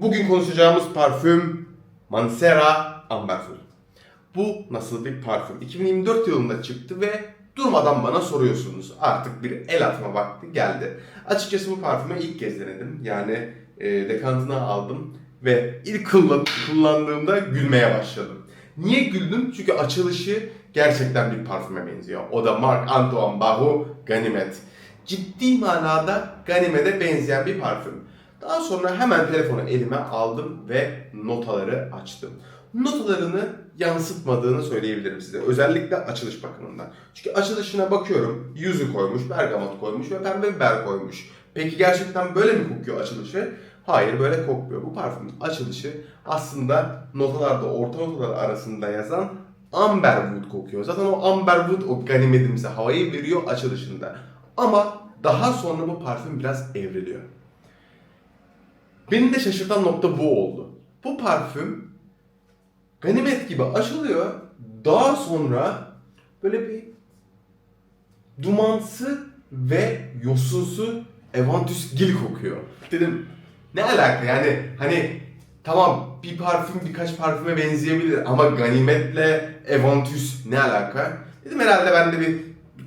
Bugün konuşacağımız parfüm Mancera Amberful. Bu nasıl bir parfüm? 2024 yılında çıktı ve durmadan bana soruyorsunuz. Artık bir el atma vakti geldi. Açıkçası bu parfümü ilk kez denedim. Yani e, dekantını aldım ve ilk kullan- kullandığımda gülmeye başladım. Niye güldüm? Çünkü açılışı gerçekten bir parfüme benziyor. O da Marc Antoine Barrault Ganimet. Ciddi manada Ganimet'e benzeyen bir parfüm. Daha sonra hemen telefonu elime aldım ve notaları açtım. Notalarını yansıtmadığını söyleyebilirim size. Özellikle açılış bakımından. Çünkü açılışına bakıyorum. Yüzü koymuş, bergamot koymuş ve pembe biber koymuş. Peki gerçekten böyle mi kokuyor açılışı? Hayır böyle kokmuyor. Bu parfümün açılışı aslında notalarda orta notalar arasında yazan Amberwood kokuyor. Zaten o Amberwood o ganimedimize havayı veriyor açılışında. Ama daha sonra bu parfüm biraz evriliyor. Beni de şaşırtan nokta bu oldu. Bu parfüm ganimet gibi açılıyor. Daha sonra böyle bir dumansı ve yosunsu Evantus Gil kokuyor. Dedim ne alaka yani hani tamam bir parfüm birkaç parfüme benzeyebilir ama ganimetle Evantus ne alaka? Dedim herhalde bende bir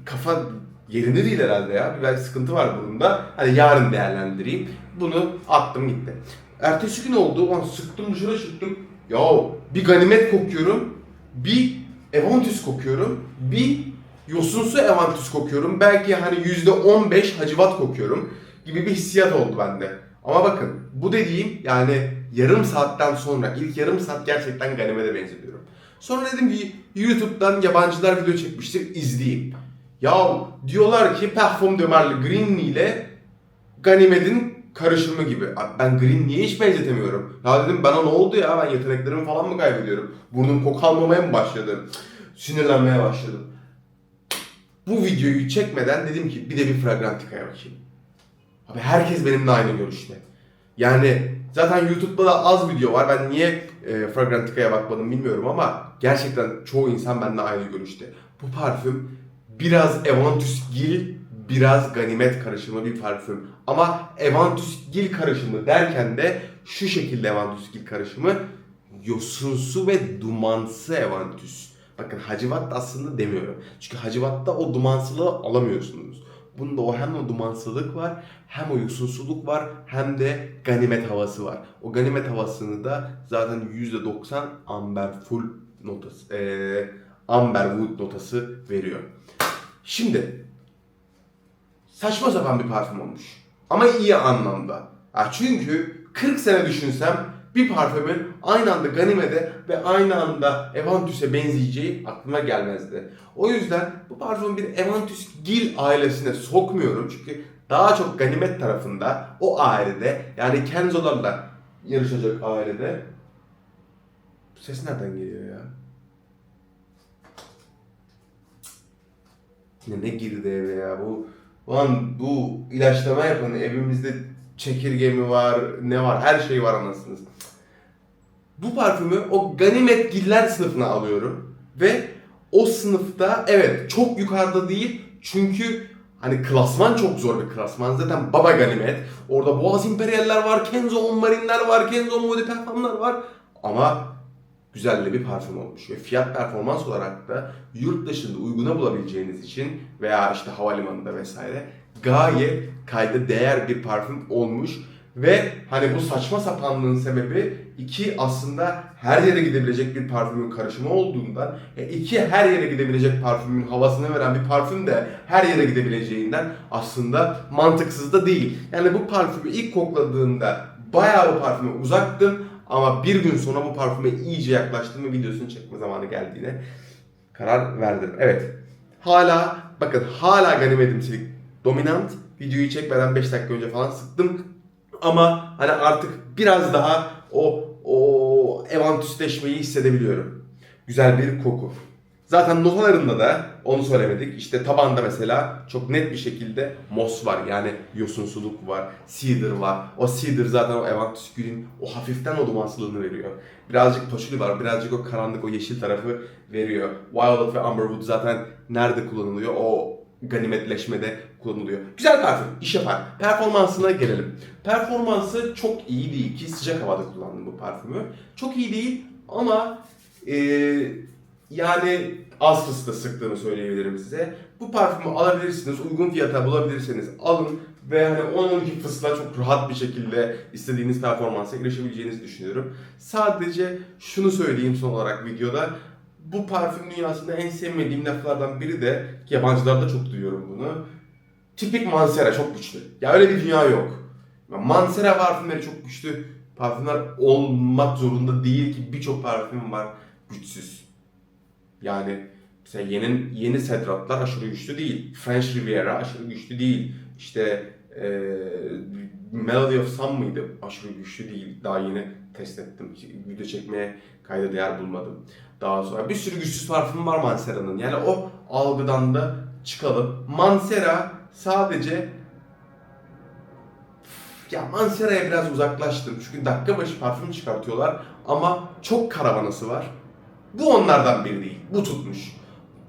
kafa yerinde değil herhalde ya. Belki sıkıntı var bunda. Hani yarın değerlendireyim. Bunu attım gitti. Ertesi gün oldu. Ulan sıktım dışarı çıktım. Ya bir ganimet kokuyorum. Bir Evantus kokuyorum. Bir yosunsu Evantus kokuyorum. Belki hani %15 hacivat kokuyorum gibi bir hissiyat oldu bende. Ama bakın bu dediğim yani yarım saatten sonra ilk yarım saat gerçekten Ganimed'e benzetiyorum. Sonra dedim ki YouTube'dan yabancılar video çekmiştir izleyeyim. Ya diyorlar ki Parfum de Marly Green ile Ganimed'in karışımı gibi. Ben Green niye hiç benzetemiyorum? Ya dedim bana ne oldu ya ben yeteneklerimi falan mı kaybediyorum? Burnum koku almamaya mı başladı? Sinirlenmeye başladım. Bu videoyu çekmeden dedim ki bir de bir Fragrantica'ya bakayım. Abi herkes benimle aynı görüşte. Yani zaten YouTube'da da az video var. Ben niye e, Fragrantica'ya bakmadım bilmiyorum ama gerçekten çoğu insan benimle aynı görüşte. Bu parfüm biraz Evantus Gil, biraz Ganimet karışımı bir parfüm. Ama Evantus Gil karışımı derken de şu şekilde Evantus Gil karışımı yosunsu ve dumansı Evantus. Bakın Hacivat da aslında demiyorum. Çünkü Hacivat'ta o dumansılığı alamıyorsunuz. Bunda o hem o dumansılık var, hem o yosunsuluk var, hem de ganimet havası var. O ganimet havasını da zaten %90 amber full notası, eee amberwood notası veriyor. Şimdi saçma sapan bir parfüm olmuş. Ama iyi anlamda. Ya çünkü 40 sene düşünsem bir parfümün aynı anda Ganimet'e ve aynı anda Evantus'e benzeyeceği aklıma gelmezdi. O yüzden bu parfümü bir Evantus Gil ailesine sokmuyorum çünkü daha çok Ganimet tarafında o ailede yani Kenzo'larla yarışacak ailede ses nereden geliyor ya? Yine ne girdi eve ya? Bu Lan bu ilaçlama yapan evimizde çekirge mi var ne var? Her şey var anasınız. Bu parfümü o ganimetgiller sınıfına alıyorum ve o sınıfta evet çok yukarıda değil çünkü hani klasman çok zor bir klasman. Zaten baba ganimet orada Boğaz İmperyaller var Kenzo On Marine'ler var Kenzo Modi Parfum'lar var. Ama güzel bir parfüm olmuş. Ve fiyat performans olarak da yurt dışında uyguna bulabileceğiniz için veya işte havalimanında vesaire gayet kayda değer bir parfüm olmuş. Ve hani bu saçma sapanlığın sebebi iki aslında her yere gidebilecek bir parfümün karışımı olduğundan e, iki her yere gidebilecek parfümün havasını veren bir parfüm de her yere gidebileceğinden aslında mantıksız da değil. Yani bu parfümü ilk kokladığında bayağı bu parfüme uzaktım ama bir gün sonra bu parfüme iyice yaklaştım ve videosunu çekme zamanı geldiğine karar verdim. Evet. Hala bakın hala ganimetimsilik dominant. Videoyu çekmeden 5 dakika önce falan sıktım. Ama hani artık biraz daha o o evantusleşmeyi hissedebiliyorum. Güzel bir koku. Zaten notalarında da onu söylemedik. İşte tabanda mesela çok net bir şekilde mos var. Yani yosunsuluk var, cedar var. O cedar zaten o Evantus Gül'ün o hafiften o dumansılığını veriyor. Birazcık paşuli var, birazcık o karanlık, o yeşil tarafı veriyor. Violet ve Amberwood zaten nerede kullanılıyor? O ganimetleşmede kullanılıyor. Güzel parfüm, iş yapar. Performansına gelelim. Performansı çok iyi değil ki sıcak havada kullandım bu parfümü. Çok iyi değil ama e, yani az fıstığı sıktığını söyleyebilirim size. Bu parfümü alabilirsiniz, uygun fiyata bulabilirseniz alın ve hani 10-12 fısla çok rahat bir şekilde istediğiniz performansa erişebileceğinizi düşünüyorum. Sadece şunu söyleyeyim son olarak videoda. Bu parfüm dünyasında en sevmediğim laflardan biri de ki yabancılarda çok duyuyorum bunu. Tipik Mansera çok güçlü. Ya öyle bir dünya yok. Mansera parfümleri çok güçlü. Parfümler olmak zorunda değil ki birçok parfüm var güçsüz. Yani mesela yeni yeni Sedratlar aşırı güçlü değil. French Riviera aşırı güçlü değil. İşte eee Melody of Sun mıydı? Aşırı güçlü değil. Daha yeni test ettim. Video çekmeye kayda değer bulmadım. Daha sonra bir sürü güçsüz parfüm var Mansera'nın. Yani o algıdan da çıkalım. Mansera sadece ya Mansera'ya biraz uzaklaştım. Çünkü dakika başı parfüm çıkartıyorlar ama çok karavanası var. Bu onlardan biri değil. Bu tutmuş.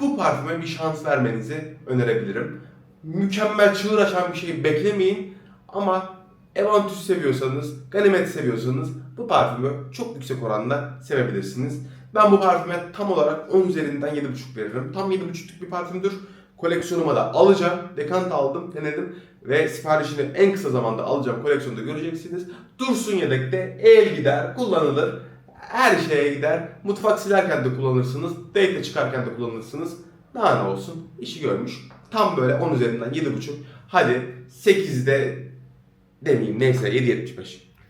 Bu parfüme bir şans vermenizi önerebilirim. Mükemmel çığır açan bir şey beklemeyin ama Evantus seviyorsanız, Ganimet seviyorsanız bu parfümü çok yüksek oranda sevebilirsiniz. Ben bu parfüme tam olarak 10 üzerinden 7.5 veririm. Tam 7.5'luk bir parfümdür. Koleksiyonuma da alacağım. Dekant aldım, denedim ve siparişini en kısa zamanda alacağım. Koleksiyonda göreceksiniz. Dursun yedekte, el gider, kullanılır. Her şeye gider. Mutfak silerken de kullanırsınız. Date çıkarken de kullanırsınız. Daha ne olsun? İşi görmüş. Tam böyle 10 üzerinden 7.5. Hadi 8'de demeyeyim neyse 7.75.